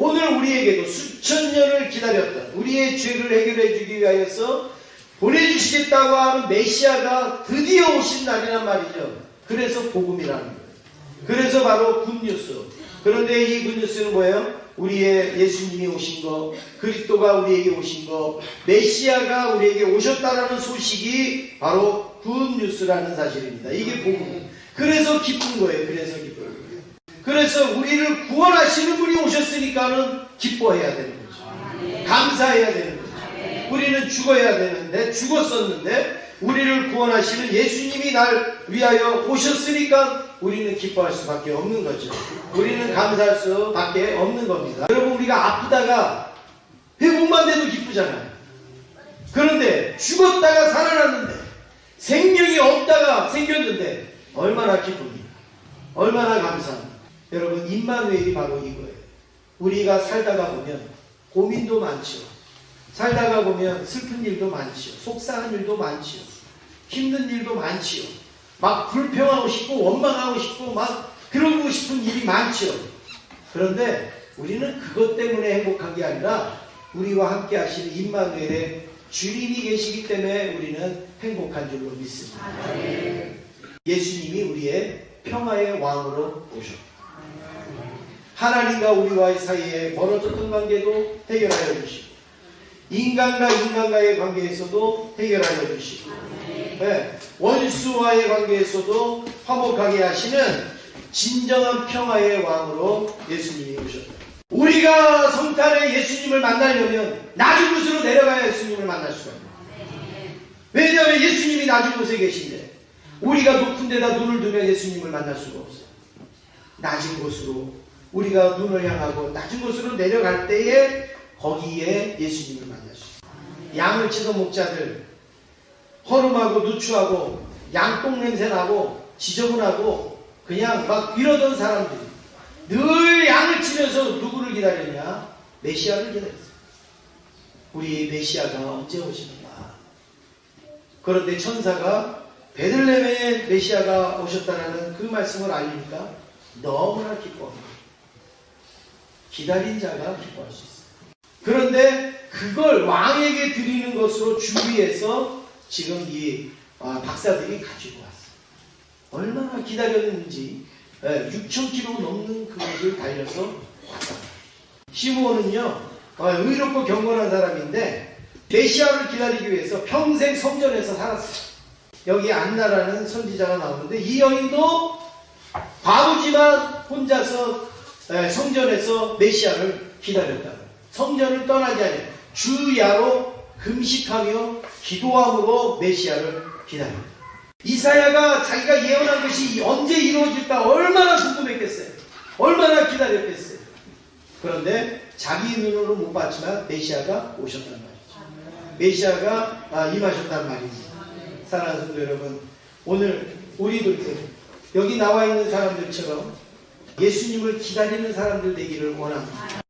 오늘 우리에게도 수천 년을 기다렸던 우리의 죄를 해결해 주기 위하여서 보내주시겠다고 하는 메시아가 드디어 오신 날이란 말이죠. 그래서 복음이라는 거예요. 그래서 바로 굿뉴스. 그런데 이 굿뉴스는 뭐예요? 우리의 예수님이 오신 거, 그리스도가 우리에게 오신 거, 메시아가 우리에게 오셨다라는 소식이 바로 굿뉴스라는 사실입니다. 이게 복음. 그래서 기쁜 거예요. 그래서. 그래서 우리를 구원하시는 분이 오셨으니까는 기뻐해야 되는 거죠. 감사해야 되는 거죠. 우리는 죽어야 되는데 죽었었는데 우리를 구원하시는 예수님이 날 위하여 오셨으니까 우리는 기뻐할 수밖에 없는 거죠. 우리는 감사할 수밖에 없는 겁니다. 여러분 우리가 아프다가 회복만 돼도 기쁘잖아요. 그런데 죽었다가 살아났는데 생명이 없다가 생겼는데 얼마나 기쁩니까? 얼마나 감사합니까? 여러분 임마누엘이 바로 이거예요. 우리가 살다가 보면 고민도 많죠. 살다가 보면 슬픈 일도 많지요. 속상한 일도 많지요. 힘든 일도 많지요. 막 불평하고 싶고 원망하고 싶고 막 그러고 싶은 일이 많지요. 그런데 우리는 그것 때문에 행복한 게 아니라 우리와 함께 하시는 임마누엘의 주님이 계시기 때문에 우리는 행복한 줄로 믿습니다. 예수님이 우리의 평화의 왕으로 오셨다. 하나님과 우리와의 사이에 멀어졌던 관계도 해결하여 주시고 인간과 인간과의 관계에서도 해결하여 주시고 네, 원수와의 관계에서도 화목하게 하시는 진정한 평화의 왕으로 예수님이 오셨다. 우리가 성탄에 예수님을 만나려면 낮은 곳으로 내려가야 예수님을 만날 수가 있다. 왜냐하면 예수님이 낮은 곳에 계신데 우리가 높은 데다 눈을 두면 예수님을 만날 수가 없어요. 낮은 곳으로 우리가 눈을 향하고 낮은 곳으로 내려갈 때에 거기에 예수님을 있어요. 양을 치던 목자들 허름하고 누추하고 양똥 냄새 나고 지저분하고 그냥 막 이러던 사람들이 늘 양을 치면서 누구를 기다렸냐? 메시아를 기다렸어요. 우리 메시아가 언제 오시는가? 그런데 천사가 베들레헴에 메시아가 오셨다라는 그 말씀을 알리니까 너무나 기뻐합니다. 기다린 자가 기뻐할 수 있어요. 그런데 그걸 왕에게 드리는 것으로 준비해서 지금 이 아, 박사들이 가지고 왔어요. 얼마나 기다렸는지 6,000km 넘는 그것을 달려서 왔다. 시므온은요 아, 의롭고 경건한 사람인데 메시아를 기다리기 위해서 평생 성전에서 살았어요. 여기 안나라는 선지자가 나오는데 이 여인도 바보지만 혼자서 에, 성전에서 메시아를 기다렸다. 성전을 떠나지 않아요. 주야로 금식하며 기도함으로 메시아를 기다렸다. 이사야가 자기가 예언한 것이 언제 이루어질까 얼마나 궁금했겠어요. 얼마나 기다렸겠어요. 그런데 자기 눈으로 못 봤지만 메시아가 오셨단 말이죠. 메시아가 아, 임하셨단 말입니다. 사랑하는 성도 여러분, 오늘 우리들도 여기 나와 있는 사람들처럼 예수님을 기다리는 사람들 되기를 원합니다.